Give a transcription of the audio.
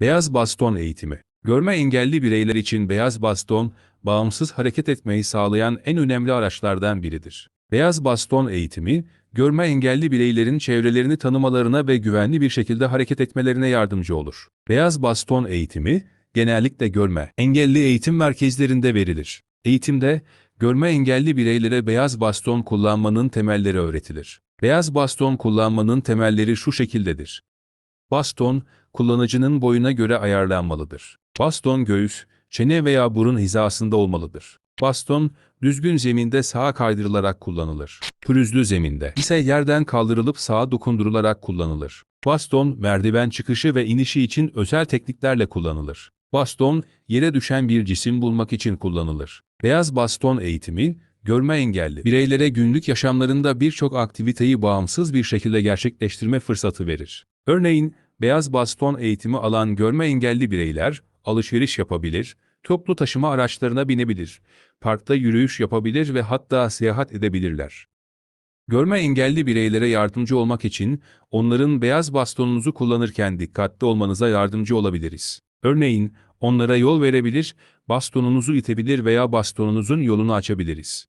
Beyaz baston eğitimi. Görme engelli bireyler için beyaz baston, bağımsız hareket etmeyi sağlayan en önemli araçlardan biridir. Beyaz baston eğitimi, görme engelli bireylerin çevrelerini tanımalarına ve güvenli bir şekilde hareket etmelerine yardımcı olur. Beyaz baston eğitimi, genellikle görme engelli eğitim merkezlerinde verilir. Eğitimde, görme engelli bireylere beyaz baston kullanmanın temelleri öğretilir. Beyaz baston kullanmanın temelleri şu şekildedir. Baston, kullanıcının boyuna göre ayarlanmalıdır. Baston göğüs, çene veya burun hizasında olmalıdır. Baston, düzgün zeminde sağa kaydırılarak kullanılır. Pürüzlü zeminde ise yerden kaldırılıp sağa dokundurularak kullanılır. Baston, merdiven çıkışı ve inişi için özel tekniklerle kullanılır. Baston, yere düşen bir cisim bulmak için kullanılır. Beyaz baston eğitimi, görme engelli bireylere günlük yaşamlarında birçok aktiviteyi bağımsız bir şekilde gerçekleştirme fırsatı verir. Örneğin, beyaz baston eğitimi alan görme engelli bireyler, alışveriş yapabilir, toplu taşıma araçlarına binebilir, parkta yürüyüş yapabilir ve hatta seyahat edebilirler. Görme engelli bireylere yardımcı olmak için onların beyaz bastonunuzu kullanırken dikkatli olmanıza yardımcı olabiliriz. Örneğin, onlara yol verebilir, bastonunuzu itebilir veya bastonunuzun yolunu açabiliriz.